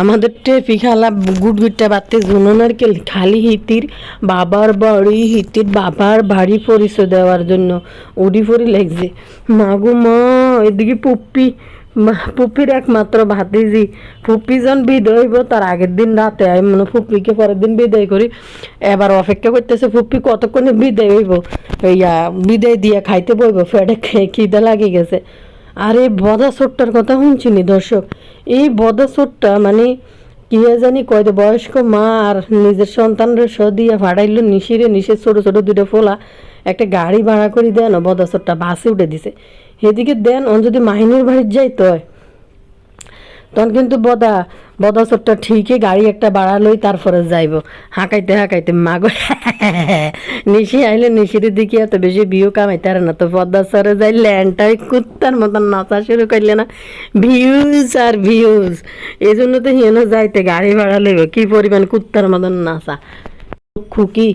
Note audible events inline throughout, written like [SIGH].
আমাদের টেপি খালা গুট গুটটা বাড়তে জুননের কে খালি হিতির বাবার বাড়ি, হিতির বাবার বাড়ি পরিচয় দেওয়ার জন্য। উডি পরি লাগছে। মাগো মা, এদিকে পুপ্পি পুপ্পির একমাত্র ভাতিজি। ফুপ্পি যখন বিদায় হইব, তার আগের দিন রাতে আমি মনে ফুপ্পিকে পরের দিন বিদায় করি। এবার অপেক্ষা করতেছে ফুপ্পি কতক্ষণে বিদায় হইব। ইয়া, বিদায় দিয়ে খাইতে বইব, ফেটে খেয়ে খিদে লাগে গেছে। আর এই বদা সোটটার কথা শুনছিনি, দর্শক? এই বদা সোটটা মানে কি জানি কয় বয়স্ক মা আর নিজের সন্তানরা স দিয়ে ভাড়াইল নিশিরে নিশে ছোট ছোট দুটো ফোলা একটা গাড়ি ভাড়া করে দেন বদা সোটটা বাসে উঠে দিছে। সেদিকে দেন যদি মাহিনীর বাড়ির যাই তয় তখন কিন্তু বদা বদা চোরটা ঠিকই গাড়ি একটা বাড়ালোই তারপরে যাইব। হাঁকাইতে হাঁকাইতে মাগো। নিশি আইলে নিশির দিকে এত বেশি বিউ কামাইতে আর না। তো বদা সরে যাই ল্যান্ডটাই কুত্তার মতন নাচা শুরু করলে না। ভিউজ আর ভিউজ এই জন্য তো হিয়েনো যাইতে গাড়ি ভাড়া লইব। কি পরিমাণ কুত্তার মতন নাচা। খুকি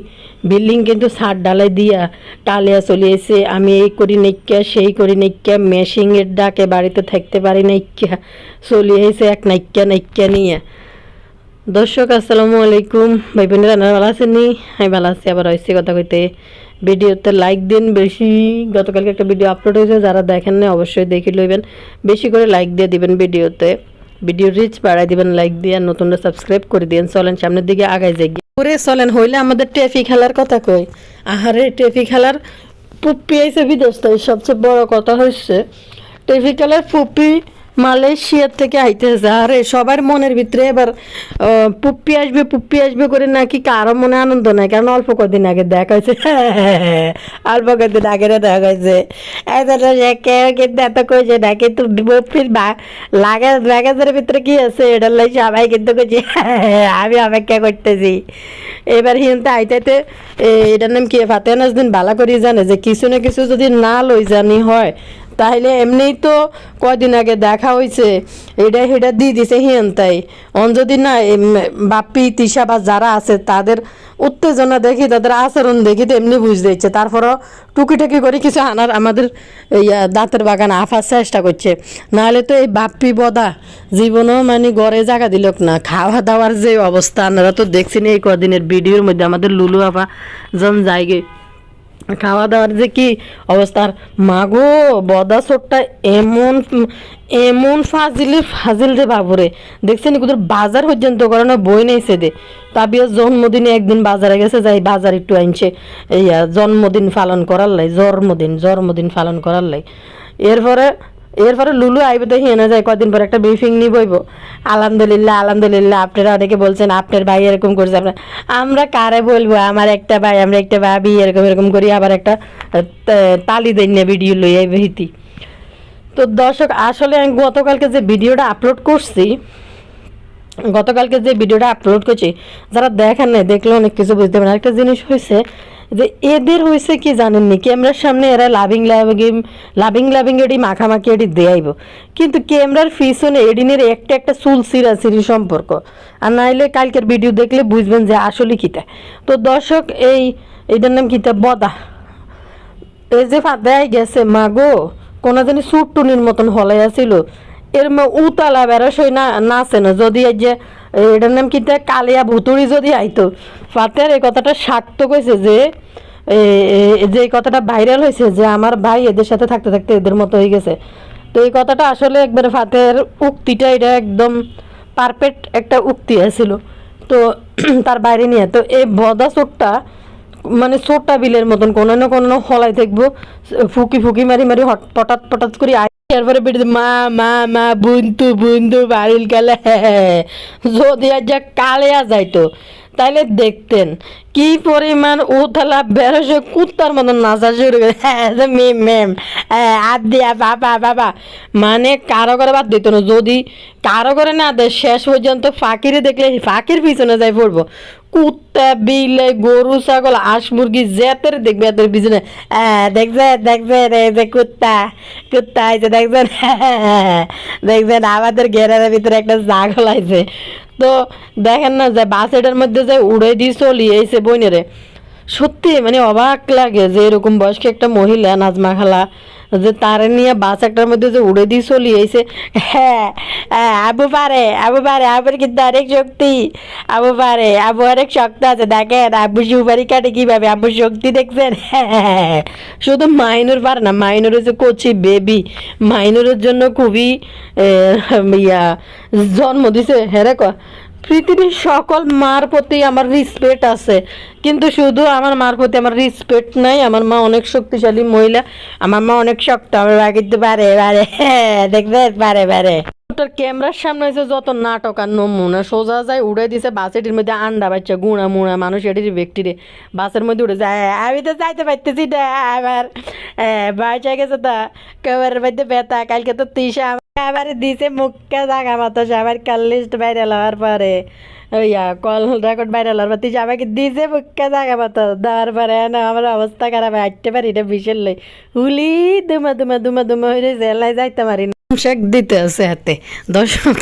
বিল্ডিং কিন্তু ছাদ ডালাই দিয়া টালিয়া চলে এসে আমি এই করি নাইক্যা, সেই করি নাইক্যা মেশিংয়ের ডাকে বাড়িতে থাকতে পারি নাইক্যা চলে এসে এক নাইক্যা নাইক্যা নিয়ে। দর্শক, আসসালামু আলাইকুম। ভাই বোনেরা, আপনারা ভালো আছেন নি? আমি ভালো আছি, আবার হয়েছি কথা কইতে। ভিডিওতে লাইক দিন, বেশি, গতকালকে একটা ভিডিও আপলোড হয়েছে, যারা দেখেন না অবশ্যই দেখে লইবেন। বেশি করে লাইক দিয়ে দিবেন ভিডিওতে। ভিডিও রিচ বাড়াই দিবেন লাইক দিয়ে, আর নতুনরা সাবস্ক্রাইব করে দিন চলেন, সামনের দিকে আগাই যাই। ওরে চলেন, হইলে আমাদের টেফি খেলার কথা কই। আহারে টেফি খেলার পুপ্পি আইসে বিদেশ সবচেয়ে বড় কথা হচ্ছে টেফি খেলার পুপ্পি মালয়েশিয়ার থেকে আইতেছে আরে, সবার মনের ভিতরে এবার পুপ্পি আসবে পুপ্পি আসবে করে নাকি কারও মনে আনন্দ নাই। কারণ অল্প কদিন আগে দেখা হয়েছে। [LAUGHS] অল্প কদিন আগে দেখা হয়েছে। কিন্তু এত কইছে না, কিন্তু পুপ্পির বা লাগেজ লাগেজের ভিতরে কি আছে? এটার লাই সবাই কিন্তু কইছে, [LAUGHS] আমি অপেক্ষা করতেছি। এবার হিনতে আইতাইতে এটার নাম কি? ফাতে দিন বালা করি জানে যে কিছু না কিছু যদি না লই জানি হয় তাহলে এমনিই তো কদিন আগে দেখা হয়েছে এটা সেটা দিয়ে দিছে হিয়ন্তাই। অন যদি না বাপ্পি, তিশা বা যারা আছে, তাদের উত্তেজনা দেখি, তাদের আচরণ দেখি, তো এমনি বুঝতে ইচ্ছে। তারপরও টুকিটাকি করে কিছু আনার আমাদের দাঁতের বাগান আফার চেষ্টা করছে। নাহলে তো এই বাপ্পি বদা জীবনও মানে গড়ে জায়গা দিল না। খাওয়া দাওয়ার যে অবস্থা, আপনারা তো দেখছেন এই কদিনের ভিডিওর মধ্যে আমাদের লুলু আফা জন জায়গায় খাওয়া দাওয়ার যে কি অবস্থার? মাগো, বদা সোটটা এমন এমন ফাজিলে, ফাজিল রে বাবুরে। দেখছেন কোথাও বাজার পর্যন্ত করে না বই নেইছে দে তাবিয়া জন্মদিনে একদিন বাজারে গেছে, যাই বাজার একটু আনছে ইয়া জন্মদিন পালন করার লাই, জন্মদিন জন্মদিন পালন করার লাই। এরপরে এরপরে লুলু আইবে তো হিয়ে না যায় কদিন পর একটা ব্রিফিং নিয়ে বইব আলহামদুলিল্লাহ আলহামদুলিল্লাহ, আপনারা অনেকে বলছেন, আপনার ভাই এরকম করছে আপনার আমরা কারে বলব? আমার একটা ভাই, আমরা একটা ভাবি, এরকম এরকম করি, আবার একটা তালি দেন না ভিডিও লই আইবে হিতি। তো দর্শক, আসলে আমি গতকালকে যে ভিডিওটা আপলোড করছি, গতকালকে যে ভিডিওটা আপলোড করছি, যারা দেখেন নাই, দেখলে অনেক কিছু বুঝতে পারেন একটা জিনিস হয়েছে যে এদের হয়েছে কি জানেননি ক্যামেরার সামনে এরা লাভিং লাভিং লাভিং লাভিং এডি মাখামাখি এটি দেয়াইব। কিন্তু ক্যামেরার পিছনে এডিনের একটা একটা চুল সিরা সিরি সম্পর্ক। আর নাইলে কালকের ভিডিও দেখলে বুঝবেন যে আসলে কিতা তো দর্শক, এই, এটার নাম কিতা বদা। এই যে ফাদাই গেছে মাগো কোনা জানি সুট টুনির মতন হলাই আছিল এর উতালা বেরোসই না নাচে না। যদি এই যে, এটার নাম কি তা কালিয়া ভুতুড়ি যদি আইতো। ফাতের এই কথাটা সার্থক হয়েছে যে যে এই কথাটা ভাইরাল হয়েছে যে আমার ভাই এদের সাথে থাকতে থাকতে এদের মতো হয়ে গেছে তো এই কথাটা আসলে একবারে ফাতের উক্তিটা এটা একদম পারফেক্ট একটা উক্তি আছিল তো তার বাইরে নিয়ে তো এই বদা চোরটা মানে ছোট্টা বিলের মতন কোনো না কোনো হলাই থাকব ফুকি ফুকি মারি মারি পটাৎ পটাত করে আই এরপরে বেড়ে মা মা মা বুন্তু বুন্তু বাড়িল গেলে যদি আজ যা কালেয়া যাইতো তাইলে দেখতেন, কি পরিমাণ উতলা বেরোসে কুত্তার মতন নাচা শুরু করে [LAUGHS] হ্যাঁ মেম মেম হ্যাঁ দিয়া বাবা বাবা। মানে কারও করে বাদ দিত না, যদি কারও করে না দেয়, শেষ পর্যন্ত ফাঁকিরে দেখলে ফাঁকির পিছনে যাই পড়ব। কুত্তা, বিলে, গরু, ছাগল, হাঁস, মুরগি, যেতের দেখবে, এদের পিছনে হ্যাঁ দেখছে দেখছে রে, যে কুত্তা কুত্তা আইছে দেখছেন [LAUGHS] দেখছেন আমাদের ঘেরার ভিতরে একটা ছাগল আইছে। তো দেখেন না যে বাস এটার মধ্যে যে উড়ে দিয়ে চলি এইছে বইনেরে। সত্যি মানে অবাক লাগে যে এরকম বয়স্ক একটা মহিলা নাজমা খালা, যে তার নিয়ে বাস একটার মধ্যে যে উড়ে দিয়ে চলি আইছে। হ্যাঁ আবু পারে আবু পারে, আবুর কিন্তু অনেক শক্তি। আবু পারে, আবু অনেক শক্ত আছে, দেখেন আবু সুপারি কাটে কীভাবে আবু শক্তি দেখছেন? হ্যাঁ শুধু মাইনুর পারে না, মাইনুর হচ্ছে কচি বেবি মাইনুরের জন্য খুবই ইয়া, জন্ম দিছে। হ্যাঁ রে পৃথিবীর সকল মার প্রতি আমার রিসপেক্ট আছে। কিন্তু শুধু আমার মার প্রতি আমার রিসপেক্ট নাই আমার মা অনেক শক্তিশালী মহিলা আমার মা অনেক শক্ত আমার মা কিন্তু পারে হ্যাঁ, [LAUGHS] দেখবে বারে বারে। ক্যামেরার সামনে এসে যত নাটক আর নমুনা সোজা যায় উড়ে দিছে বাসেটির মধ্যে আন্ডা বাচ্চা গুঁড়া মুড়া মানুষ এটির ব্যক্তিরে বাসের মধ্যে উড়ে যায় আমি তো যাইতে পারতেছি না আমার বাচ্চা গেছে তা কেবারের মধ্যে ব্যথা কালকে তো তিসা আবার দিছে মুখকে জাগা মতো আবার কাল লিস্ট ভাইরাল হওয়ার পরে। ওইয়া কল রেকর্ড ভাইরাল হওয়ার পর তুই আমাকে দিছে মুখকে জাগা মতো দেওয়ার পরে না, আমার অবস্থা খারাপ হাঁটতে পারি না, বিশাল লই। হুলি, দুমা দুমা দুমা দুমা হয়ে জেলায় যাইতে পারি না। শেক দিতে আছে হাতে। দর্শক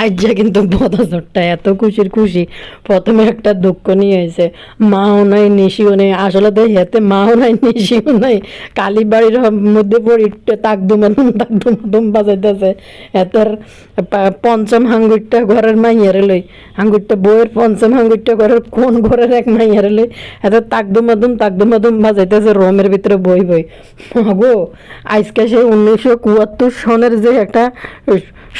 আজ যা কিন্তু বদাজরটা এত খুশির খুশি। প্রথমে একটা দুঃখ নিয়ে হয়েছে মাও নাই, নিশিও নেই। আসলে তো হেতে মাও নাই, নিশিও নাই। কালী বাড়ির মধ্যে পড়ি তাক দুমাদুম তাক দুমাদুম বাজাইতেছে এতর পঞ্চম হাঙ্গুরটা ঘরের মাইয়ারে লই। হাঙ্গুরটা বইয়ের পঞ্চম হাঙ্গুরটা ঘরের কোন ঘরের এক মাইয়ারে লই? এত তাক দুমাদুম তাক দুমাদুম বাজাইতেছে রোমের ভিতরে বই বই। গো আজকে সে উনিশশো কুয়াত্তর সনের যে একটা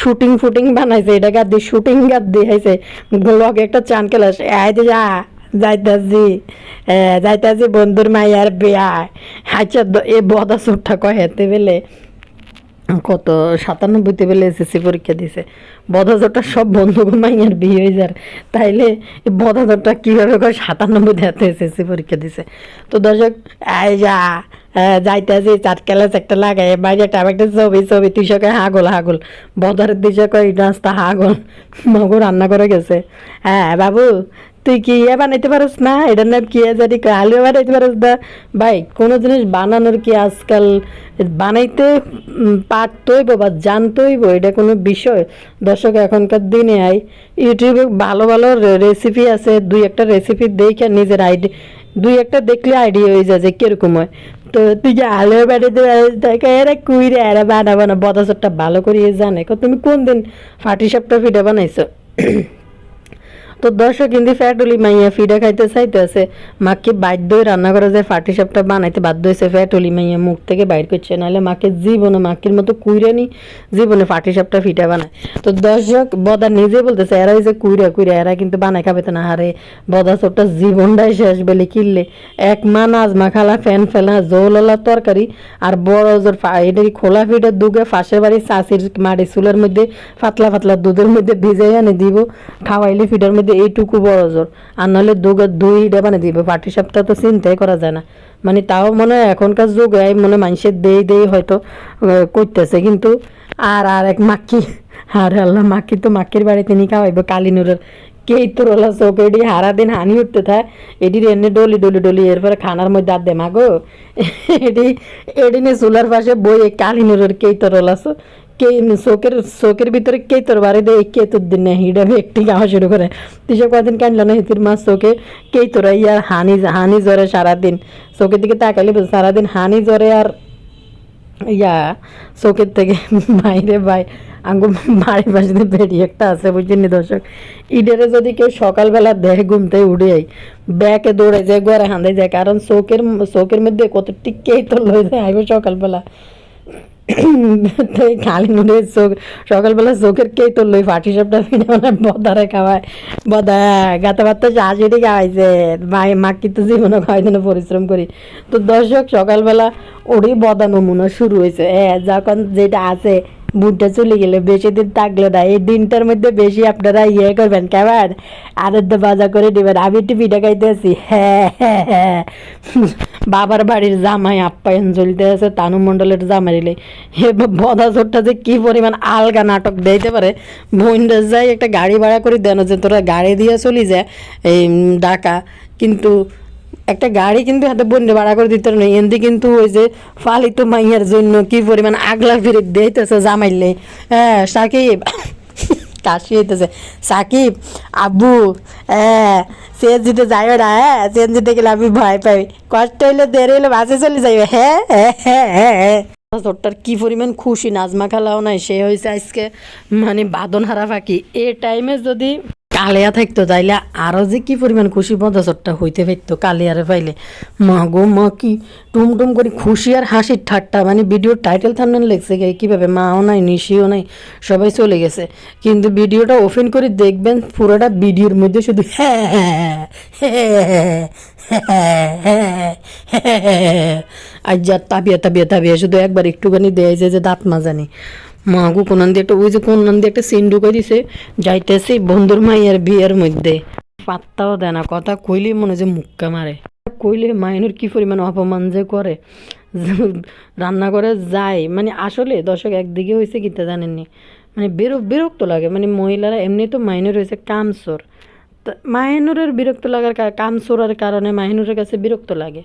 শুটিং ফুটিং বানাইছে, এটা গাদ দিয়ে শুটিং গাদ দিয়ে হাইছে। লগে একটা চান কেলাস আইতে যা, যাইতাছি যাইতাছি বন্ধুর মাইয়ার বিয়া আচ্ছা এ বদা সুটটা কয় হেতে বেলে, কত, সাতানব্বইতে বেলে এসএসসি পরীক্ষা দিছে। বদাজরটা সব বন্ধু মাইয়ার বিয়ে হয়ে যার। তাইলে বদাজরটা কীভাবে কয় সাতানব্বইতে হাতে এসএসসি পরীক্ষা দিছে? তো দর্শক এই যা যাইতেছি চাট ক্লাস একটা লাগাই বাইরে একটা একটা ছবি ছবি তুই সকে হাগল হাগল। বদারের দিশে কয় নাস্তা হাগল। [LAUGHS] মগু রান্না করে গেছে। হ্যাঁ বাবু, তুই কি ইয়ে বানাইতে পারস না? এটার নাম কি জানি আলু বানাইতে পারস না? ভাই, কোনো জিনিস বানানোর কি আজকাল বানাইতে পারতই বা জানতই এটা কোনো বিষয়। দর্শক, এখনকার দিনে আই, ইউটিউবে ভালো ভালো রেসিপি আছে। দুই একটা রেসিপি দেখে নিজের আইডি দুই একটা দেখলে আইডিয়া হয়ে যায় যে কীরকম হয়। তো তুই যে আলু বাড়িতে দেখে এরা কুই রে এরা বানা বানা বদাসরটা ভালো করিয়ে জানে। তুমি কোন দিন ফাটি সাপটা ফিটা বানাইছো? তো দর্শক কিন্তু ফ্যাটুলি মাইয়া, ফিডা খাইতে চাইতে আছে। মাকে বাধ্য হয়ে রান্না করে যে ফাটি সাপটা বানাইতে বাধ্য হয়েছে ফ্যাটুলি মাইয়া মুখ থেকে বাইর করছে। নাহলে মাকে জীবনে, মাকির মতো কুইরানি জীবনে ফাটি সাপটা ফিটা বানায়। তো দর্শক, বদা নিজে বলতেছে, এরা হয়েছে কুইরা কুইরা, এরা কিন্তু বানায়, খাবে তো না। হারে বদা সবটা জীবনটাই শেষ বলে কিনলে। এক মা নাজমা খালা, ফ্যান ফেলা, জোললা তরকারি, আর বড় জোর এটাই খোলা ফিডে দুগে, ফাঁসের বাড়ি চাষির মাটি চুলের মধ্যে, পাতলা ফাতলা দুধের মধ্যে ভিজাই এনে দিব। খাওয়াইলে ফিটার মধ্যে এইটুকু বড় জোর। আর নাহলে দুইটা মানে দিব। পাটি সাপটা তো চিন্তাই করা যায় না। মানে তাও মনে হয় এখনকার যুগ এই মনে মানুষের দেই দেই হয়তো করতেছে। কিন্তু আর আর এক মাক্কি, আর আল্লাহ, মাক্কি তো মাক্কির বাড়িতে নিয়ে খাওয়াইব কালিনুরের কেই তোর হলো চোখ এডি হারা দিন হানি উঠতে থাকে এডির এনে ডলি ডলি ডলি, এরপরে খানার মধ্যে আর দে মাগো এডি এডিনে চুলার পাশে বই কালিনুরের কেই তোর হলো কে চোখের চোখের ভিতরে কে তোর বাড়ি দেয় কে তোর দিন না হিডা একটি গাওয়া শুরু করে তিসব কদিন কানলো না হিতির মাছ চোখে কে তোরা ইয়ার হানি হানি জ্বরে সারাদিন চোখের দিকে তাকালে বুঝ সারাদিন হানি জ্বরে আর ইয়া চোখের থেকে বাইরে বাই আঙ্গু বাড়ির পাশে দিয়ে বেড়ি একটা আছে বুঝছেন দর্শক ইডেরে যদি কেউ সকালবেলা দেহ ঘুমতে উঠে যায় ব্যাকে দৌড়ে যায় ঘরে হাঁদে যায় কারণ চোখের চোখের মধ্যে কত টিকেই তো লয়ে যায় আইব সকালবেলা তো এই খালি নুড়ে চোখ, সকালবেলা চোখের কেই তোর লই ফাটি ফিরে মানে বদারে খাওয়ায়। বদা, গাতা বাত্তা শাশুড়ি খাওয়াইছে। মাই, মাকি তো জীবনে খাওয়াই জন্য পরিশ্রম করি। তো দর্শক, সকালবেলা ওরই বদা নমুনা শুরু হয়েছে। হ্যাঁ যখন যেটা আছে, বুটটা চলে গেলে বেশি দিন থাকল না। এই দিনটার মধ্যে বেশি আপনারা ইয়ে করবেন, কেমন? আনন্দ বাজা করে নেবেন আমি একটু পিঠা খাইতে আছি হ্যাঁ হ্যাঁ হ্যাঁ। বাবার বাড়ির জামাই আপ্যায়ন চলতে আছে, তানু মণ্ডলের জামাইলে হে বদা চোরটা যে কি পরিমাণ আলগা নাটক দিতে পারে। বোনরা যাই একটা গাড়ি ভাড়া করে দেন যে তোরা গাড়ি দিয়ে চলি যায় এই ঢাকা। কিন্তু একটা গাড়ি কিন্তু হাতে বন্যে ভাড়া করে দিতে নেই এমনি কিন্তু ওই যে ফালিত মাইয়ার জন্য কি পরিমাণ আগলা ফিরে দিতেছে জামাইলে হ্যাঁ সাকিব। কাশি হইতেছে। সাকিব, আব্বু হ্যাঁ সিএনজিতে যাইও না হ্যাঁ সিএনজিতে গেলে আমি ভয় পাই। কষ্ট হইলে দেরি হইলে বাসে চলে যাইবে হ্যাঁ হ্যাঁ হ্যাঁ হ্যাঁ ছোট্টার কি পরিমাণ খুশি, নাজমা খালাও নাই, সে হয়েছে আজকে মানে বাদন হারা ফাঁকি। এ টাইমে যদি কালিয়া থাকতো তাইলে আরও যে কি পরিমাণ খুশি মজাচরটা হইতে পারতো কালিয়ারে পাইলে মা গো মা কি টুম টুম করে খুশি আর হাসির ঠাট্টা মানে ভিডিওর টাইটেল থামনেল লেগছে কীভাবে মাও নাই নিশিও নাই সবাই চলে গেছে কিন্তু ভিডিওটা ওপেন করে দেখবেন পুরোটা ভিডিওর মধ্যে শুধু হ্যাঁ হ্যাঁ হ্যাঁ হ্যাঁ হ্যাঁ হ্যাঁ আর যা তাবিয়া তাবিয়া তাবিয়া শুধু একবার একটুখানি দেয় যে দাঁত মাজানি মাগু কোনান দিয়ে একটা, ওই যে কোনান দিয়ে একটা সিন ঢুকে দিছে যাইতেছে বন্ধুর মাইয়ার বিয়ের মধ্যে। পাত্তাও দেয় না, কথা কইলে মনে যে মুক্কা মারে। কইলে মাইনুর কি পরিমাণ অপমান যে করে। রান্না করে যায় মানে আসলে দর্শক একদিকে হয়েছে কিতা জানেননি। মানে বেরো, বিরক্ত লাগে মানে মহিলারা এমনি তো মাইনুর হয়েছে কামসোর মাহিনুরের বিরক্ত লাগার কা- কামসোরার কারণে মাহিনুরের কাছে বিরক্ত লাগে।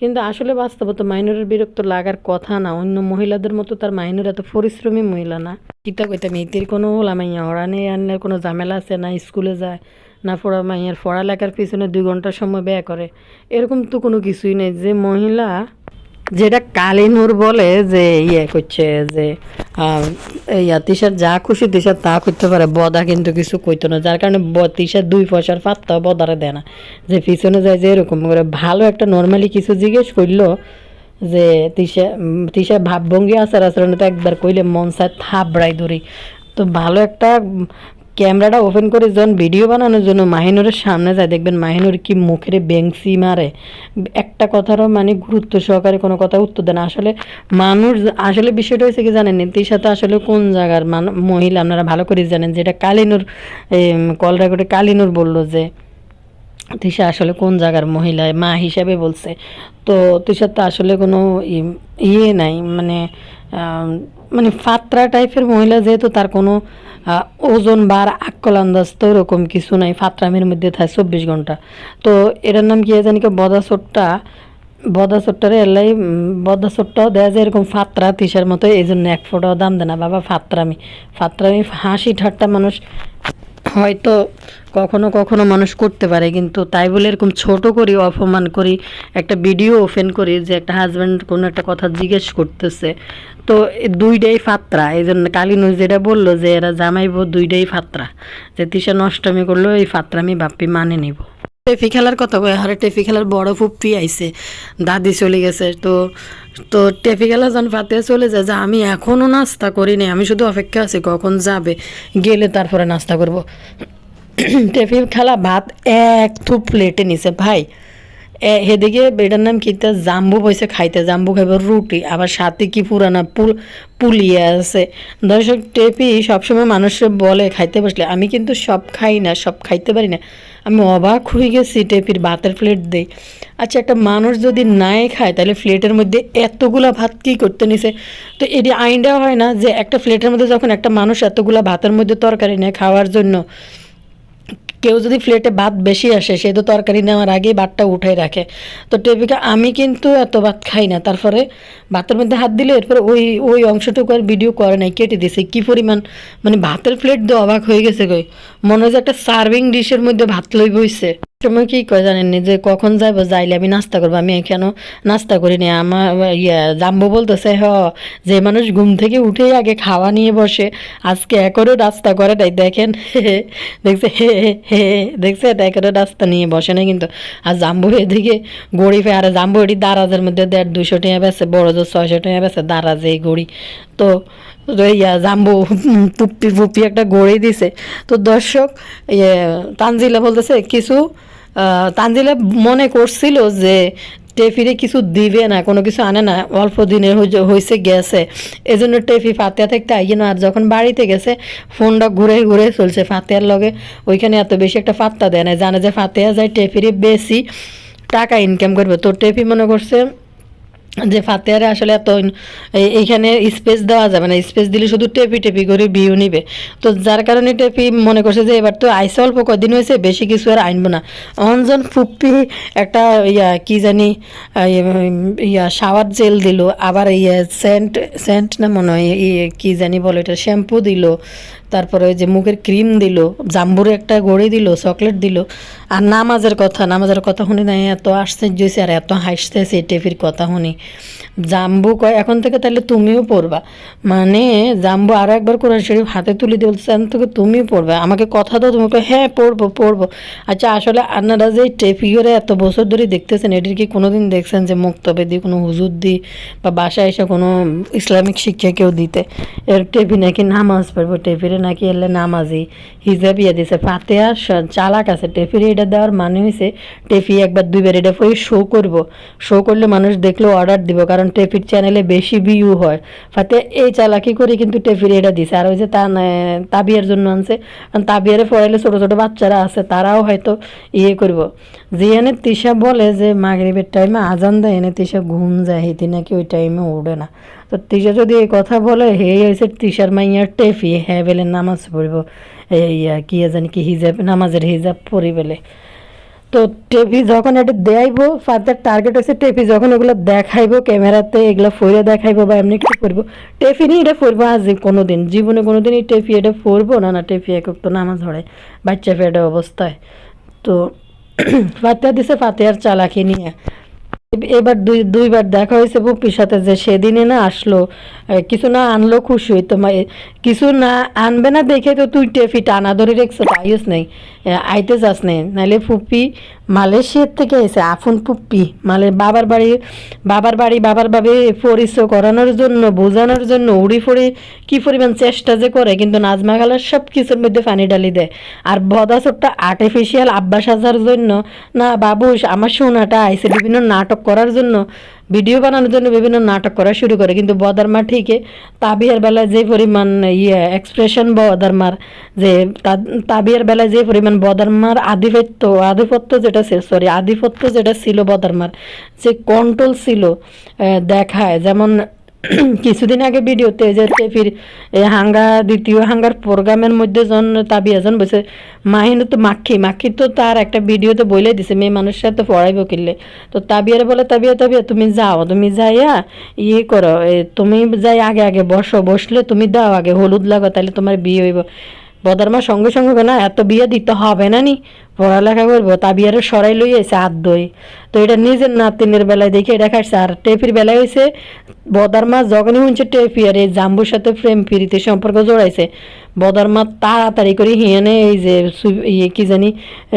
কিন্তু আসলে বাস্তবত মাইনুরের বিরক্ত লাগার কথা না, অন্য মহিলাদের মতো তার মাইনুর এত পরিশ্রমী মহিলা না। কিতা কইতাম ইতির কোনো ওলা মাইয়া ওরা নেই আনলে কোনো ঝামেলা আছে না স্কুলে যায়, না পড়া মাইয়ার পড়ালেখার পিছনে দুই ঘণ্টা সময় ব্যয় করে। এরকম তো কোনো কিছুই নেই। যে মহিলা, যেটা কালিনুর বলে যে ইয়ে করছে, যে ইয়া তিশার যা খুশি তিশার তা করতে পারে, বদা কিন্তু কিছু কইতো না, যার কারণে তিশার দুই পয়সার পাত্তা বদারে দেয় না। যে পিছনে যায় যে এরকম করে ভালো একটা নর্মালি কিছু জিজ্ঞেস করল যে তিশা তিসার ভাবভঙ্গি আচার আচরণে তো একবার কইলে মন চায় থাবড়াই ধরি। তো ভালো একটা ক্যামেরাটা ওপেন করে যখন ভিডিও বানানোর জন্য মাহিনুরের সামনে যায়, দেখবেন মাহিনুর কি মুখের বেংসি মারে। একটা কথারও মানে গুরুত্ব সহকারে কোনো কথা উত্তর দেয় না। আসলে মানুষ, আসলে বিষয়টা হয়েছে কি জানেন তিশাতে আসলে কোন জায়গার মহিলা, আপনারা ভালো করে জানেন, যেটা কালিনুর কল রেকর্ডে কালিনুর বলল যে, তিশা আসলে কোন জায়গার মহিলা, মা হিসাবে বলছে। তো তিশার তো আসলে কোনো ইয়ে নাই মানে মানে ফাত্রা টাইপের মহিলা যেহেতু তার কোনো ওজন বার আকল আক্কল আন্দাজ তো ওরকম কিছু নাই। ফাত্রামের মধ্যে থাকে চব্বিশ ঘণ্টা। তো এটার নাম কি জানি কি বদাসোটটারে এলাই বদাসোটটাও দেয়া যায় এরকম ফাত্রা তিসার মতো। এই জন্য এক ফোটাও দাম দেয় না। বাবা, ফাত্রামি। ফাত্রামি হাসি ঠাট্টা মানুষ। হয়তো কখনো কখনো মানুষ করতে পারে, কিন্তু তাই বলে এরকম ছোট করি, অপমান করি, একটা ভিডিও ওপেন করি যে একটা হাজব্যান্ড কোনো একটা কথা জিজ্ঞেস করতেছে। তো দুইটাই ফাত্রা, এই জন্য কালিনু যেটা বলল যে এরা জামাইব দুইটাই ফাত্রা। যে তৃষা নষ্টমী করল, এই ফাত্রা আমি বাপ্পি মানে নিব। টেফি খেলার কথা কয়, আরে টেফি খেলার বড় ফুপ্পি আইছে, দাদি চলে গেছে, তো তো টেফি খেলা যখন ফাতে চলে যায়, যে আমি এখনও নাস্তা করিনি, আমি শুধু অপেক্ষা আছি কখন যাবে, গেলে তারপরে নাস্তা করব। টেফি খেলা ভাত এক থুপ প্লেটে নিছে, ভাই, এ হেদিকে এটার নাম কি তা, জাম্বু পয়সা খাইতে, জাম্বু খাইবে রুটি, আবার সাথে কি পুরানা পুল, পুলিয়ে আছে। দর্শক টেপি সবসময় মানুষের বলে, খাইতে বসলে, আমি কিন্তু সব খাই না, সব খাইতে পারি না। আমি অবাক হয়ে গেছি টেপির ভাতের প্লেট দেই আচ্ছা একটা মানুষ যদি নাই খায়, তাহলে প্লেটের মধ্যে এতগুলা ভাত কি করতে নিছে? তো এটি আইনটা হয় না যে একটা প্লেটের মধ্যে যখন একটা মানুষ এতগুলা ভাতের মধ্যে তরকারি নেয় খাওয়ার জন্য কেউ যদি প্লেটে ভাত বেশি আসে, সে তো তরকারি নেওয়ার আগেই ভাতটা উঠাই রাখে। তো টেপিকা আমি কিন্তু এত ভাত খাই না। তারপরে ভাতের মধ্যে হাত দিলে এরপরে ওই ওই অংশটুকু আর ভিডিও করে নাই, কেটে দিছে। কি পরিমাণ মানে ভাতের প্লেট দিয়ে অবাক হয়ে গেছে কই মনে হয় যে একটা সার্ভিং ডিশের মধ্যে ভাত লই বইছে সময় কি কয় জানেননি যে কখন যাইবো যাইলে আমি নাস্তা করব? আমি এখানে নাস্তা করিনি আমার ইয়া জাম্বু বলতেছে, হ, যে মানুষ ঘুম থেকে উঠেই আগে খাওয়া নিয়ে বসে, আজকে একরও নাস্তা করে তাই দেখেন, দেখছে হে হে দেখছে একরও নাস্তা নিয়ে বসে না কিন্তু। আর জাম্বু এদিকে গড়ি ফে আর জাম্বু এটি দারাজের মধ্যে দেড় দুশো টাকা বেছে বড় জোর ছয়শো টাকা বেছে দারাজ এই গড়ি। তো ইয়া জাম্বু পুপ্পি পুপ্পি একটা গড়ি দিছে। তো দর্শক ইয়ে তানজিলা বলতেছে, কিছু তানজিলা মনে করছিল যে টেফিরে কিছু দিবে না, কোনো কিছু আনে না, অল্প দিনের হয়ে- হয়েছে গেছে। জন্য টেফি ফাতিয়া থাকতে আইয়ে না, আর যখন বাড়িতে গেছে, ফোনটা ঘুরে ঘুরে চলছে ফাতিয়ার লগে। ওইখানে এত বেশি একটা ফাত্তা দেয় না জানে যে ফাতিয়া যায় টেফিরে বেশি টাকা ইনকাম করবে। তো টেফি মনে করছে যে ফাতেহারে আসলে এত এইখানে স্পেস দেওয়া যাবে না। স্পেস দিলে শুধু টেপি টেপি করে বিউ নিবে। তো যার কারণে টেপি মনে করছে যে এবার তো আইসে অল্প কদিন হয়েছে, বেশি কিছু আর আনব না। অঞ্জন ফুপ্পি একটা ইয়া, কি জানি ইয়া শাওয়ার জেল দিল, আবার ইয়ে সেন্ট সেন্ট না মনে হয় ইয়ে কি জানি বলে এটা শ্যাম্পু দিল। তারপরে ওই যে মুখের ক্রিম দিল জাম্বুরে একটা গড়ি দিল চকলেট দিল। আর নামাজের কথা নামাজের কথা শুনি নাই এত আশ্চর্য হয়েছে আর এত হাসতেছে টেপির কথা শুনি। জাম্বু কয় এখন থেকে তাহলে তুমিও পড়বা। মানে জাম্বু আরও একবার কোরআন শরীফ হাতে তুলে দিয়ে বলছে এখন থেকে তুমিও পড়বে। আমাকে কথা দাও তুমি কয়, হ্যাঁ পড়ব পড়ব। আচ্ছা আসলে আপনারা যে টেপিওরে এত বছর ধরে দেখতেছেন এটির কি কোনো দিন দেখছেন যে মুক্তবেদি কোনো হুজুর দি বা বাসায় এসে কোনো ইসলামিক শিক্ষা কেউ দিতে? এর টেপি নাকি নামাজ পড়ব টেপিরে নাকি এলে নামাজি। হিজাবিয়া দিছে। ফাতেহা চালাক আছে। টেপিরে এটা দেওয়ার মানে হয়েছে টেপি একবার দুইবার এটা পরে শো করব। শো করলে মানুষ দেখলে অর্ডার দিব, কারণ টেপির চ্যানেলে বেশি ভিউ হয়। ফাতে এই চালাকি করে কিন্তু টেপির এটা দিছে। আর ওই যে তা তাবিয়ার জন্য আনছে। কারণ তাবিয়ারে পড়াইলে ছোটো ছোটো বাচ্চারা আছে, তারাও হয়তো ইয়ে করব। এনে তিশা বলে যে মাগরিবের টাইমে আজান দেয় এনে তিশা ঘুম যায় হেতি নাকি ওই টাইমে উঠে না। তো তিশা যদি এই কথা বলে হে হয়েছে তিশার মাইয়ার টেফি হ্যাঁ বেলে নামাজ পড়ব। ইয়া, কি জানি কি হিজাব নামাজের হিজাব পড়ি বেলে। তো টেপি যখন এটা দেখাইবো ফার্দার টার্গেট হচ্ছে টেপি যখন এগুলো দেখাইবো ক্যামেরাতে এগুলো ফইরে দেখাইবো বা এমনি কিছু করব টেপি নিয়ে এটা ফরবো আজ কোনো দিন জীবনে কোনো দিন এই টেপি এটা ফরবো না না টেপি এক তো নামাজ ধরে বাচ্চা ফেটে অবস্থায়। তো ফাতেহা দিছে, ফাতেহার চালাকি নিয়ে। এবার দুই, দুইবার দেখা হয়েছে পুপির সাথে যে সেদিনে না আসলো কিছু না আনলো খুশি হইতো। কিছু না আনবে না দেখে তো তুই টেফি টানা ধরে রেখছো, আইস নেই। আইতে যাস নেই। নাহলে ফুপি মালয়েশিয়ার থেকে এসে আফুন পুপ্পি মালে বাবার বাড়ি বাবার বাড়ি, বাবার বাবে পরিচয় করানোর জন্য, বোঝানোর জন্য উড়ি ফুড়ি কী পরিমাণ চেষ্টা যে করে, কিন্তু নাজমা খালার সব কিছুর মধ্যে পানি ডালি দেয়। আর বদাসরটা আর্টিফিশিয়াল আব্বাস সাজার জন্য, না বাবুস, আমার সোনাটা আইসে বিভিন্ন নাটক করার জন্য ভিডিও বানানোর জন্য বিভিন্ন নাটক করা শুরু করে। কিন্তু বদারমা ঠিকই তাবিয়ার বেলায় যে পরিমাণ ইয়ে এক্সপ্রেশন বদারমার যে তাবিয়ার বেলায় যে পরিমাণ বদারমার আধিপত্য আধিপত্য যেটা সরি আধিপত্য যেটা ছিল বদারমার, যে কন্ট্রোল ছিল দেখায়। যেমন [CLEARS THROAT] কিছুদিন আগে ভিডিওতে যে ফির হাঙ্গা, দ্বিতীয় হাঙ্গার প্রোগ্রামের মধ্যে জন তাবিয়াজন বসে, মাহিনু তো মাক্ষি মাক্ষি তো তার একটা ভিডিওতে বলে দিছে, মেয়ে মানুষের সাথে পড়াইব কিনলে। তো তাবিয়ারে বলে, তাবিয়া তাবিয়া, তুমি যাও, তুমি যাইয়া ইয়ে করো তুমি যাই আগে আগে বসো, বসলে তুমি দাও আগে, হলুদ লাগো তাহলে তোমার বিয়ে হইব। বদারমা সঙ্গে সঙ্গে বলে, না এত বিয়ে দিতে হবে না নি। পড়ালেখা করব তা তাবিয়ারে সরাই লই এসে হাত দই তো এটা নিজের নাতিনের বেলায় দেখে এটা খাইছে। আর টেপির বেলায় হয়েছে বদারমা যখনই শুনছে টেপি আর এই জাম্বুর সাথে প্রেম প্রীতি সম্পর্ক জড়াইছে বদারমা তাড়াতাড়ি করে হিয়ানে এই যে ইয়ে কি জানি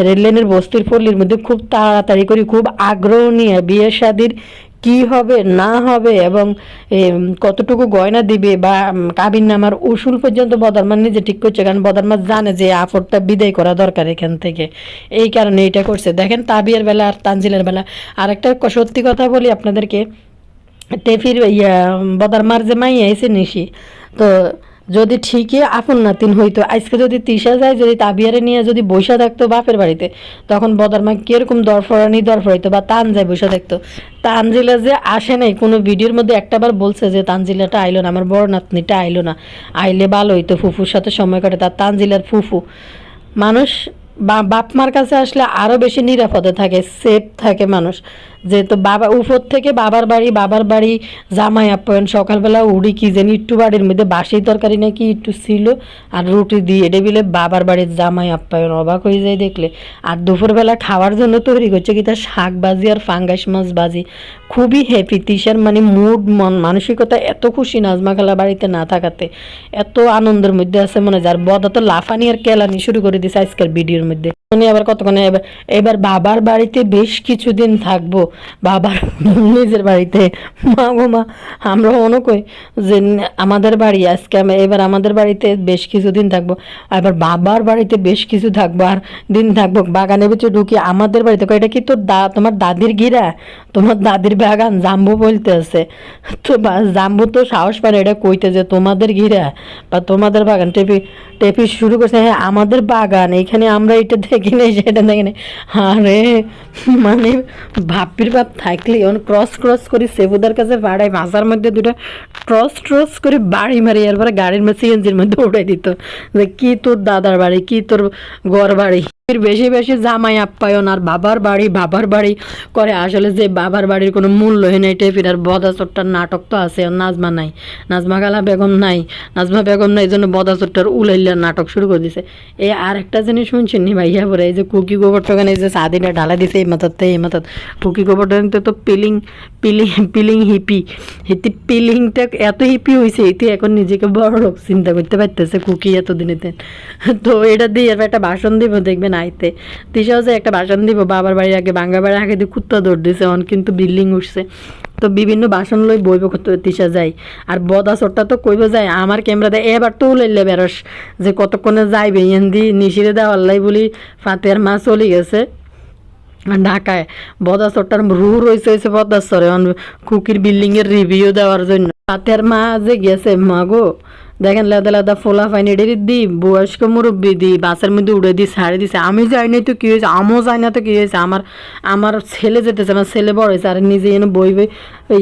রেললাইনের বস্তির পল্লীর মধ্যে খুব তাড়াতাড়ি করে খুব আগ্রহ নিয়ে বিয়ে শাদির কি হবে, না হবে এবং কতটুকু গয়না দিবে বা কাবিন নামার উসুল পর্যন্ত বদরমান নিজে ঠিক করছে, কারণ বদরমান জানে যে আফরটা বিদায় করা দরকার এখান থেকে। এই কারণে এটা করছে। দেখেন তাবিয়ার বেলা আর তানজিলের বেলা। আর একটা সত্যি কথা বলি আপনাদেরকে, টেফির ইয়া, বদারমার যে মাইয়া, এসে নিশি। তো যদি ঠিকই আপন নাতিন হইতো। আজকে যদি তিসা যায়, যদি তাবিয়ারে নিয়ে যদি বৈশা থাকতো বাপের বাড়িতে, তখন বদারমা কীরকম দরফরানি দরফরাইতো বা তান যায় বৈশা থাকতো। তানজিলা যে আসে নাই, কোনো ভিডিওর মধ্যে একটাবার বলছে যে তানজিলাটা আইলো না, আমার বড় নাতনিটা আইলো না। আইলে ভালো হইতো, ফুফুর সাথে সময় কাটে, তার তানজিলার ফুফু। মানুষ বা বাপ মার কাছে আসলে আরও বেশি নিরাপদে থাকে সেফ থাকে মানুষ। যেহেতু বাবা উপর থেকে বাবার বাড়ি বাবার বাড়ি, জামাই আপ্যায়ন, সকালবেলা উড়ি কি জানি একটু বাড়ির মধ্যে বাসি তরকারি নাকি একটু ছিল আর রুটি দিয়ে ডেবিলে বাবার বাড়ির জামাই আপ্যায়ন অবাক হয়ে যায় দেখলে। আর দুপুরবেলা খাওয়ার জন্য তৈরি করছে কি তার শাক বাজি আর ফাঙ্গাস মাছ বাজি খুবই হ্যাপি তিশার মানে মুড মন মানসিকতা এত খুশি নাজমা খালা বাড়িতে না থাকাতে। এত আনন্দের মধ্যে আছে মনে যার বদা তো লাফানি আর কেলানি শুরু করে দিছে আজকের ভিডিওর মধ্যে। আবার কতক্ষণে এবার এবার বাবার বাড়িতে বেশ কিছুদিন থাকব। বাবার নিজের বাড়িতে। মা গো মা, আমরা মনে কই যে আমাদের বাড়ি, আজকে আমি এবার আমাদের বাড়িতে বেশ কিছুদিন থাকব এবার বাবার বাড়িতে বেশ কিছু থাকব, আর দিন থাকব। বাগানে ভিতরে ঢুকি আমাদের বাড়িতে। এটা কি তোর দা, তোমার দাদির গিরা? তোমার দাদির বাগান জাম্বু বলতে আছে। তো জাম্বু তো সাহস পারে এটা কইতে যে তোমাদের ঘিরা, বা তোমাদের বাগান। টেপি টেপি শুরু করছে হ্যাঁ আমাদের বাগান, এখানে আমরা এটা দেখি নাই, সেটা দেখি নাই। আরে মানে ভাপির ভাব থাকলে অন ক্রস ক্রস করি সেবুদার কাছে বাড়াই মাথার মধ্যে দুটো ক্রস ক্রস করে বাড়ি মারি, এরপরে গাড়ির মধ্যে সিএনজির মধ্যে উড়াই দিত। যে কি তোর দাদার বাড়ি, কি তোর গড় বাড়ি বেশি বেশি জামাই আপ্যায়ন আর বাবার বাড়ি বাবার বাড়ি করে আসলে যে বাবার বাড়ির কোনো মূল্যই নেই টেপির আর বদাচট্টার নাটক তো আছে নাজমা নাই। নাজমা গালা বেগম নাই। নাজমা বেগম নাই এই জন্য বদাচট্টার উলাইল্লার নাটক শুরু করে দিছে। এই আর একটা জিনিস শুনছেন নি ভাইয়া পরে এই যে কুকি গোবর টোকান এই যে সাদিটা ঢালা দিছে, এই মাথাতে এই মাথাত কুকি গোবর টোকানতে তো পিলিং পিলিং পিলিং হিপি। হিতি পিলিংটা এত হিপি হয়েছে এতে এখন নিজেকে বড় লোক, চিন্তা করতে পারতেছে কুকি এতদিনেতে। তো এটা দিয়ে একটা ভাষণ দিব, দেখবেন আইতে তিশাও যে একটা ভাষণ দিব, বাবার বাড়ির আগে বাঙ্গা বাড়ির আগে দিয়ে কুত্তা দৌড় দিছে, অন কিন্তু বিল্ডিং উঠছে। তো বিভিন্ন ভাষণ লই বইব তিশা যায় আর বদা চোরটা তো কইব যায়, আমার ক্যামেরাতে এবার তো উলাইলে বেরস, যে কতক্ষণে যাইবে, এন্দি নিশিরে দেওয়াল্লাই বলি ফাতের মা চলে গেছে। ঢাকায় বদাচরটার রু রয়েছে হয়েছে বদাচরে কুকির বিল্ডিং এর রিভিউ দেওয়ার জন্য। হাতের মা যে গেছে, মা গো দেখেন লাদা লাদা ফোলা ফাইনেডের দি বয়স্ক মুরব্বী দি বাসের মধ্যে উড়ে দি ছাড়ে দিছে। আমি যাই নাই তো কি হয়েছে, আমিও যাই না তো কি হয়েছে। আমার আমার ছেলে যেতেছে, আমার ছেলে বড় হয়েছে, আর নিজে এনে বই বই,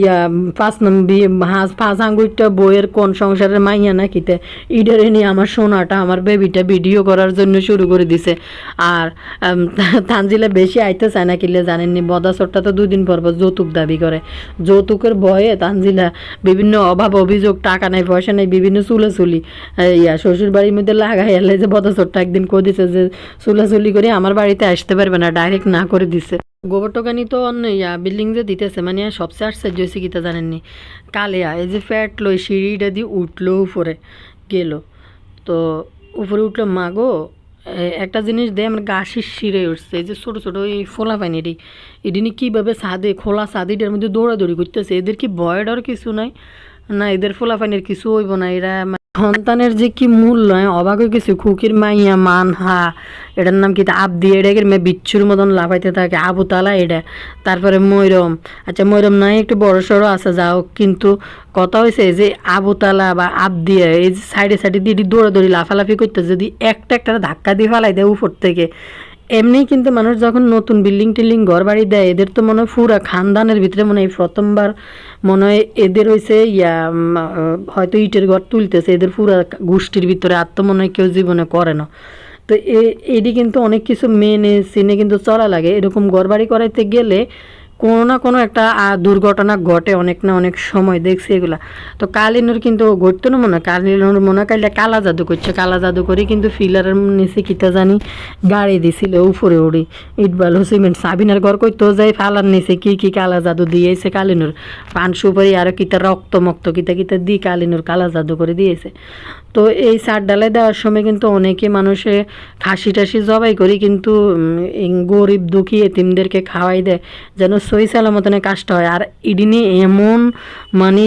ইয়া, পাঁচ নম্বর হাঁস, পাঁচ আঙ্গুরটা বইয়ের কোন সংসারের মাইয়া না কিতে ইডারে নিয়ে আমার সোনাটা, আমার বেবিটা ভিডিও করার জন্য শুরু করে দিছে। আর তানজিলা বেশি আইতে চায় না কিলে জানেননি, বদাসরটা তো দুদিন পর পর যৌতুক দাবি করে। যৌতুকের ভয়ে তানজিলা বিভিন্ন অভাব, অভিযোগ, টাকা নাই, পয়সা নাই, বিভিন্ন চুলাচুলি। ইয়া শ্বশুর বাড়ির মধ্যে লাগাই এলে যে বদাসরটা একদিন করে দিছে যে চুলাচুলি করে আমার বাড়িতে আসতে পারবে না ডাইরেক্ট না করে দিছে। গোবর টোকানি তো অন্য ইয়া বিল্ডিং যে দিতেছে মানে সবচেয়ে আশ্চর্য হয়েছে গীতা জানেননি? কালিয়া, এই যে ফ্যাট লই সিঁড়িটা দিয়ে উঠল উপরে, গেল। তো উপরে উঠল মাগো একটা জিনিস দিয়ে আমার গা শিরে উঠছে, এই যে ছোটো ছোটো এই ফোলা পানি এটি এটি নিয়ে কীভাবে সাদে খোলা সাদিটার মধ্যে দৌড়াদৌড়ি করতেছে, এদের কি ভয় ডর কিছু নাই? না, এদের ফোলা পানির কিছু হইব না, এরা সন্তানের যে কি মূল্য অবাক হয়ে গেছে খুকির মাইয়া মান হা এটার নাম কি? আব দিয়ে এটাকে মেয়ে বিচ্ছুর মতন লাফাইতে থাকে। আবু তালা এটা তারপরে ময়রম আচ্ছা ময়রম নাই, একটু বড় সড়ো আছে, যাও। কিন্তু কথা হয়েছে যে আবু তালা বা দিয়ে এই সাইডে সাইডে দিয়ে দৌড়াদৌড়ি, লাফালাফি করতে যদি একটা একটা ধাক্কা দিয়ে ফেলাই দেয় উপর থেকে এমনি কিন্তু মানুষ যখন নতুন বিল্ডিং টিল্ডিং ঘর বাড়ি দেয়, এদের তো মনে হয় ফুরা খানদানের ভিতরে মনে হয় প্রথমবার মনে হয় এদের হয়েছে ইয়া হয়তো ইটের ঘর তুলতেছে, এদের পুরা গোষ্ঠীর ভিতরে আত্মমনে মনে হয় কেউ জীবনে করে না। তো এটি কিন্তু অনেক কিছু মেনে সিনে কিন্তু চলা লাগে। এরকম ঘর বাড়ি করাইতে গেলে কোনো না কোনো একটা দুর্ঘটনা ঘটে অনেক না অনেক সময় দেখছি এগুলা। তো কালিনুর কিন্তু ঘটতো না মনে, কালিনুর মনে হয় কালা জাদু করছে, কালা জাদু করে কিন্তু ফিলারের নিচে কিতা জানি গাড়ি দিছিল, উপরে উড়ি ইট বালু সিমেন্ট, সাবিনার ঘর করতো যাই ফালার নিচে কি কি কালা জাদু দিয়েছে কালিনুর। পান সুপারি আর কিতা রক্ত মক্ত কিতা কিতা দি কালিনুর কালা জাদু করে দিয়েছে। তো এই সার ডালে দেওয়ার সময় কিন্তু অনেকে মানুষে খাসি টাসি জবাই করি কিন্তু গরিব দুঃখী এতিমদেরকে খাওয়াই দেয় যেন সই সালামতনে কাজটা হয়। আর ইডিনি এমন মানে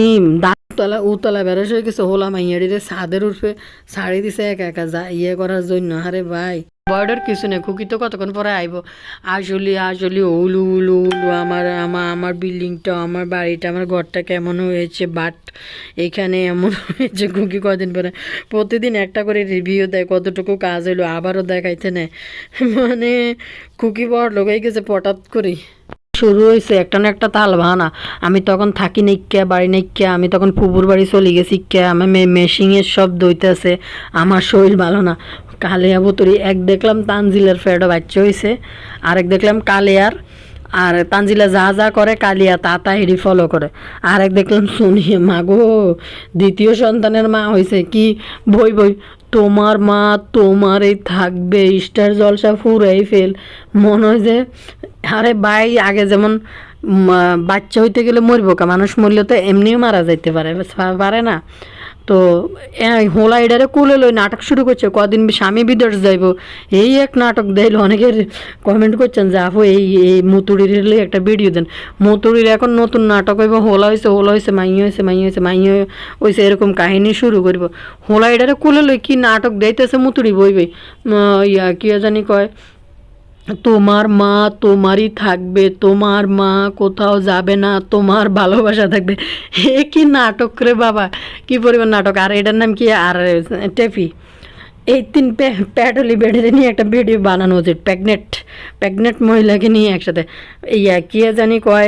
উতলা উতলা বেরোস হয়ে গেছে, হোলা মাইয়াড়িরে সাদের উঠবে ছাড়ি দিছে একা একা, যা ইয়ে করার জন্য। আরে ভাই বয়ডের কিছু নেই, খুকি তো কতক্ষণ পরে আইব? আসলি আসলি উলু উলু উলু আমার আমার আমার বিল্ডিংটা, আমার বাড়িটা, আমার ঘরটা কেমন হয়েছে? বাট এখানে এমন হয়েছে খুকি কদিন পরে। প্রতিদিন একটা করে রিভিউ দেয়, কতটুকু কাজ হলো আবারও দেখাইতে নেয় মানে খুকি বড় লোক হয়ে গেছে পটাত করে শুরু হয়েছে, একটা না একটা তাল বাহানা। আমি তখন থাকি নাইক্যা বাড়ি নাইক্যা আমি তখন ফুপুর বাড়ি চলে গেছি ক্যা আমার মেশিংয়ের সব দইতেছে আমার শরীর ভালো না। কালিয়া বুতরি এক দেখলাম তানজিলের ফ্রেডও বাচ্চা হয়েছে আরেক দেখলাম কালিয়ার, আর তানজিলা যা যা করে কালিয়া তা তা হেডি ফলো করে। আর এক দেখলাম শুনি মাগো, দ্বিতীয় সন্তানের মা হয়েছে কি বই বই তোমার মা তোমারই থাকবে, স্টার জলসা ফুরাই ফেল। মনে হয় যে, আরে ভাই, আগে যেমন বাচ্চা হইতে গেলে মরবো কা, মানুষ মরলে তো এমনিও মারা যাইতে পারে পারে না। তো হোলা এডারে কুলে লই নাটক শুরু করছে, কদিন স্বামী বিদেশ যাইব, এই এক নাটক দেইল, অনেকের কমেন্ট করছেন যে আপু এই এই মুতুড়ির লই একটা ভিডিও দেন। মুতুড়ির এখন নতুন নাটক হইব, হোলা হয়েছে হোলা হয়েছে মাই হয়েছে মাই হয়েছে মাই হয়েছে এরকম কাহিনী শুরু করব। হোলা এডারে কুলে লই কি নাটক দেইতেছে মুতুড়ি বই ইয়া, কি জানি কয়? তোমার মা তোমারই থাকবে, তোমার মা কোথাও যাবে না, তোমার ভালোবাসা থাকবে। এ কি নাটক রে বাবা, কি পরিমাণ নাটক? আর এটার নাম কি? আর টেফি এই তিন পে- প্যাটলি বেডে নিয়ে একটা ভিডিও বানানো উচিত প্রেগনেন্ট প্রেগনেন্ট মহিলাকে নিয়ে একসাথে। ইয়া, কি জানি কয়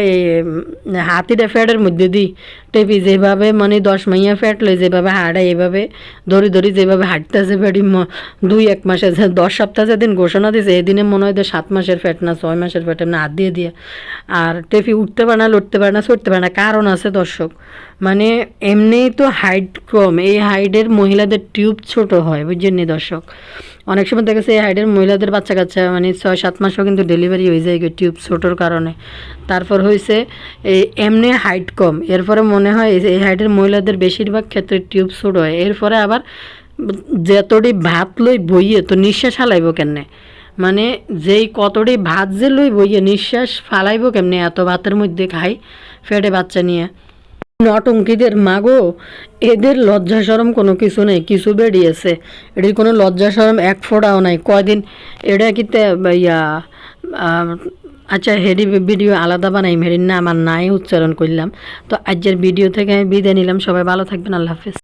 হাতিটা ফ্যাটের মধ্যে দিই। টেপি যেভাবে মানে দশ মাইয়া ফ্যাট লই যেভাবে হাঁটায় এভাবে ধরি ধরি যেভাবে হাঁটতেছে ফ্যাটি দুই এক মাসে দশ সপ্তাহ যেদিন ঘোষণা দিয়েছে এদিনে মনে হয় সাত মাসের ফ্যাট না, ছয় মাসের ফ্যাট, এমনি হাত দিয়ে দিয়ে। আর টেপি উঠতে পারে না, লড়তে পারে না চড়তে পারে না, কারণ আছে দর্শক মানে এমনিই তো হাইট কম, এই হাইটের মহিলাদের টিউব ছোট হয়, বুঝছেন নি দর্শক? অনেক সময় দেখা গেছে এই হাইটের মহিলাদের বাচ্চা কাচ্চা মানে ছয় সাত মাসও কিন্তু ডেলিভারি হয়ে যায় টিউব ছোটোর কারণে। তারপর হয়েছে এই এমনি হাইট কম, এরপরে মনে হয় এই- হাইটের মহিলাদের বেশিরভাগ ক্ষেত্রে টিউব ছোট হয়। এরপরে আবার যতটি ভাত লই বইয়ে তো নিঃশ্বাস হালাইব কেনে মানে যেই কতটি ভাত যে লই বইয়ে নিঃশ্বাস ফালাইব কেমনে এত ভাতের মধ্যে খাই ফেটে বাচ্চা নিয়ে? নটঙ্কিদের মাগো, এদের লজ্জা সরম কোনো কিছু নেই, কিছু বেরিয়েছে। এটির কোনো লজ্জা সরম এক ফোঁটাও নাই। কয়দিন এটা কিতে ইয়া আচ্ছা হেডি ভিডিও আলাদা বানাই হেডির না আমার নাই উচ্চারণ করলাম। তো আজকের ভিডিও থেকে আমি বিদায় নিলাম। সবাই ভালো থাকবেন, আল্লাহ হাফেজ।